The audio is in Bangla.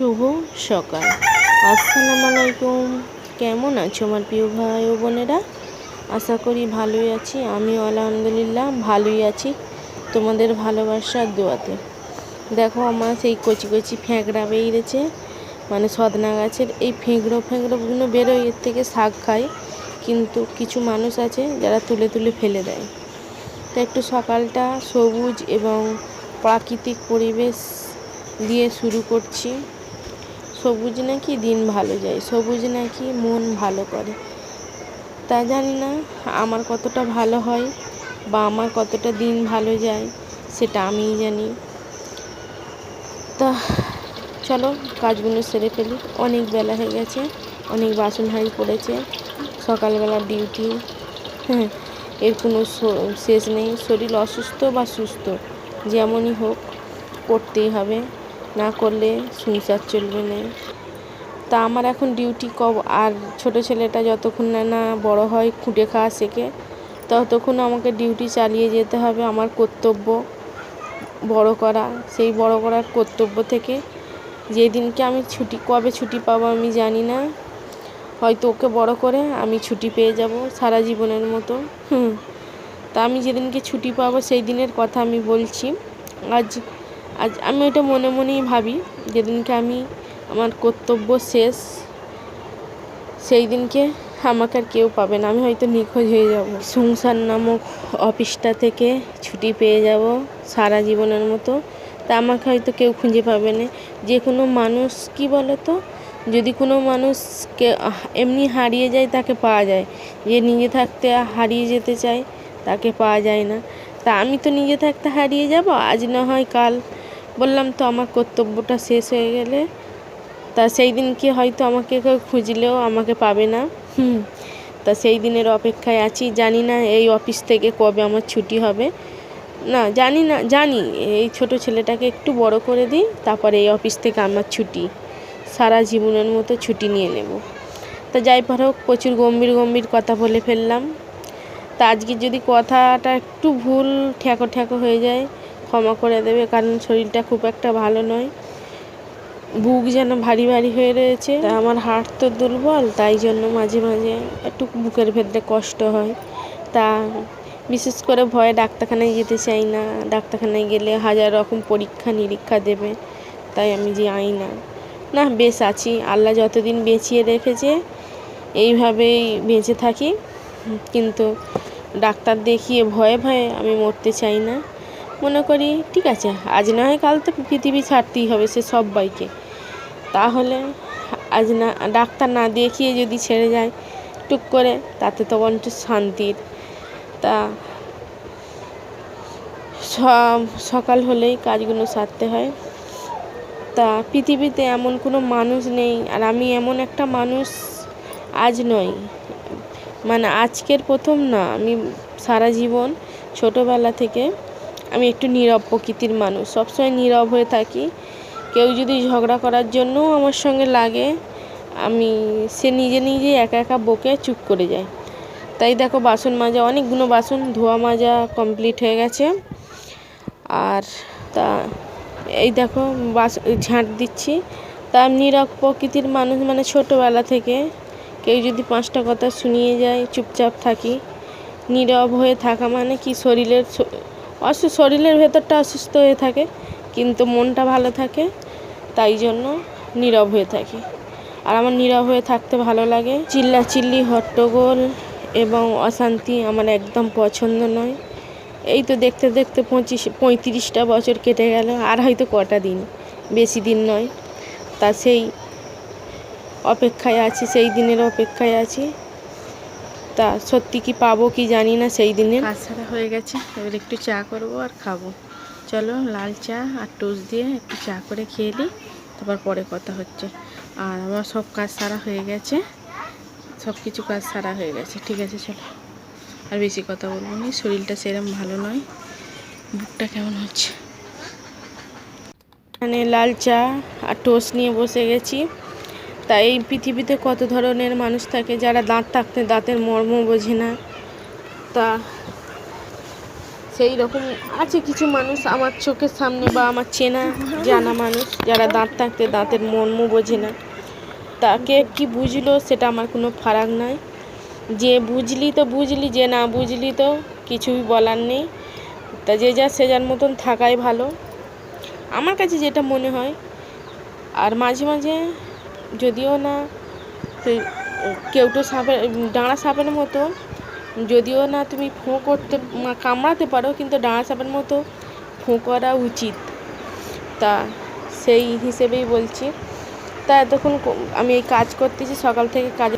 শুভ সকাল। আসসালামু আলাইকুম। কেমন আছো আমার প্রিয় ভাই ও বোনেরা? আশা করি ভালোই আছি। আমিও আলহামদুলিল্লাহ ভালোই আছি তোমাদের ভালোবাসার দোয়াতে। দেখো আমার সেই কচি কচি ফ্যাঁকড়া বেরিয়েছে। মানে সদনা গাছের এই ফেঁকড়ো ফেঁকড়োগুলো বেরোয়, এর থেকে শাক খায়। কিন্তু কিছু মানুষ আছে যারা তুলে তুলে ফেলে দেয়। তো একটু সকালটা সবুজ এবং প্রাকৃতিক পরিবেশ দিয়ে শুরু করছি। সবুজ নাকি দিন ভালো যায়, সবুজ নাকি মন ভালো করে। তা জানি না, আমার কতটা ভালো হয় বা আমার কতটা দিন ভালো যায়, সেটা আমিই জানি। তা চলো, কাজগুলো সেরে ফেলি। অনেক বেলা হয়ে গেছে, অনেক বাসন হাঁড়ি পড়েছে সকালবেলা ডিউটি। হ্যাঁ এর কোনো শেষ নেই। শরীর অসুস্থ বা সুস্থ, যেমনই হোক করতেই হবে। না করলে সংসার চলবে না। তা আমার এখন ডিউটি কব, আর ছোট ছেলেটা যতক্ষণ না না বড় হয়, খুঁটে খাওয়া শেখে, ততক্ষণ আমাকে ডিউটি চালিয়ে যেতে হবে আমার কর্তব্য বড় করা। সেই বড় করার কর্তব্য থেকে যেদিনকে আমি ছুটি, কবে ছুটি পাবো আমি জানি না। হয়তো ওকে বড় করে আমি ছুটি পেয়ে যাব সারা জীবনের মতো। হুম। তা আমি যেদিনকে ছুটি পাবো সেই দিনের কথা আমি বলছি। আজ আজ আমি এটা মনে মনেই ভাবি, যেদিনকে আমি আমার কর্তব্য শেষ সেই দিনকে আমাকে আর কেউ পাবে না। আমি হয়তো নিখোঁজ হয়ে যাব। সংসার নামক অফিসটা থেকে ছুটি পেয়ে যাব সারা জীবনের মতো। তা আমাকে হয়তো কেউ খুঁজে পাবে না। যে কোনো মানুষ, কি বলো তো যদি কোনো মানুষকে এমনি হারিয়ে যায়, তাকে পাওয়া যায়। যে নিজে থাকতে হারিয়ে যেতে চায়, তাকে পাওয়া যায় না। তা আমি তো নিজে থাকতে হারিয়ে যাব। আজ না হয় কাল বললাম তো আমার কর্তব্যটা শেষ হয়ে গেলে। তা সেই দিনকে হয়তো আমাকে কেউ খুঁজলেও আমাকে পাবে না। হুম। তা সেই দিনের অপেক্ষায় আছি। জানি না এই অফিস থেকে কবে আমার ছুটি হবে। না, জানি না, জানি। এই ছোট ছেলেটাকে একটু বড় করে দিই, তারপরে এই অফিস থেকে আমার ছুটি। সারা জীবনের মতো ছুটি নিয়ে নেব। তা যাই পার হোক, প্রচুর গম্ভীর গম্ভীর কথা বলে ফেললাম। তা আজকে যদি কথাটা একটু ভুল, ঠেকো ঠেকো হয়ে যায় ক্ষমা করে দেবে, কারণ শরীরটা খুব একটা ভালো নয়। বুক যেন ভারী ভারী হয়ে রয়েছে। আমার হার্ট তো দুর্বল, তাই জন্য মাঝে মাঝে একটু বুকের ভেতরে কষ্ট হয়। তা বিশেষ করে ভয়ে ডাক্তারখানায় যেতে চাই না। ডাক্তারখানায় গেলে হাজার রকম পরীক্ষা নিরীক্ষা দেবে, তাই আমি যাই না। না, বেশ আছি। আল্লাহ যতদিন বেঁচিয়ে রেখেছে, এইভাবেই বেঁচে থাকি। কিন্তু ডাক্তার দেখিয়ে ভয়ে ভয়ে আমি মরতে চাই না। মনে করি, ঠিক আছে, আজ না হয় কাল তো পৃথিবী ছাড়তেই হবে সে সব্বাইকে তাহলে আজ না, ডাক্তার না দেখিয়ে যদি ছেড়ে যায় টুক করে, তাতে তো বরঞ্চ শান্তির। তা সব, সকাল হলেই কাজগুলো সারতে হয়। তা পৃথিবীতে এমন কোনো মানুষ নেই, আর আমি এমন একটা মানুষ আজ নয় মানে আজকের প্রথম না, আমি সারা জীবন ছোটোবেলা থেকে আমি একটু নীরব প্রকৃতির মানুষ। সবসময় নীরব হয়ে থাকি। কেউ যদি ঝগড়া করার জন্যও আমার সঙ্গে লাগে, আমি সে নিজে নিজে একা একা বকে চুপ করে যায় তাই দেখো, বাসন মাজা, অনেকগুলো বাসন, ধোয়া মাজা কমপ্লিট হয়ে গেছে। আর তা, এই দেখো, বাস, ঝাঁট দিচ্ছি। তা নীরব প্রকৃতির মানুষ মানে ছোটোবেলা থেকে কেউ যদি পাঁচটা কথা শুনিয়ে যায়, চুপচাপ থাকি। নীরব হয়ে থাকা মানে কি? শরীরের অসু শরীরের ভেতরটা অসুস্থ হয়ে থাকে, কিন্তু মনটা ভালো থাকে, তাই জন্য নীরব হয়ে থাকি। আর আমার নীরব হয়ে থাকতে ভালো লাগে। চিল্লা চিল্লি হট্টগোল এবং অশান্তি আমার একদম পছন্দ নয়। এই তো দেখতে দেখতে পঁচিশ, পঁয়ত্রিশটা বছর কেটে গেল, আর হয়তো কটা দিন, বেশি দিন নয়। তা সেই অপেক্ষায় আছি, সেই দিনের অপেক্ষায় আছি। তা সত্যি কি পাবো কি জানি না সেই দিনে কাজ সারা হয়ে গেছে এবার একটু চা করব আর খাব। চলো লাল চা আর টোস্ট দিয়ে একটু চা করে খেয়ে নিই তারপর পরে কথা হচ্ছে। আর আমার সব কাজ সারা হয়ে গেছে সব কিছু কাজ সারা হয়ে গেছে ঠিক আছে চলো। আর বেশি কথা বলব না শরীরটা সেরকম ভালো নয় বুকটা কেমন হচ্ছে? এখানে লাল চা আর টোস্ট নিয়ে বসে গেছি। তা এই পৃথিবীতে কত ধরনের মানুষ থাকে যারা দাঁত থাকতে দাঁতের মর্ম বোঝে না? তা সেই রকম আছে কিছু মানুষ আমার চোখের সামনে বা আমার চেনা, জানা মানুষ যারা দাঁত থাকতে দাঁতের মর্ম বোঝে না। তাকে কি বুঝলো সেটা আমার কোনো ফারাক নাই। যে বুঝলি তো বুঝলি, যে না বুঝলি তো কিছুই বলার নেই। তা যে যা সে যার মতন থাকাই ভালো। আমার কাছে যেটা মনে হয়, আর মাঝে মাঝে যদিও না কেউ তো সাপের ডাঁড়া সাপের মতো। যদিও না তুমি ফোঁ করতে কামড়াতে পারো, কিন্তু ডাঁড়া সাপের মতো ফোঁ করা উচিত। তা সেই হিসেবেই বলছি। তা এতক্ষণ আমি এই কাজ করতেছি, সকাল থেকে কাজ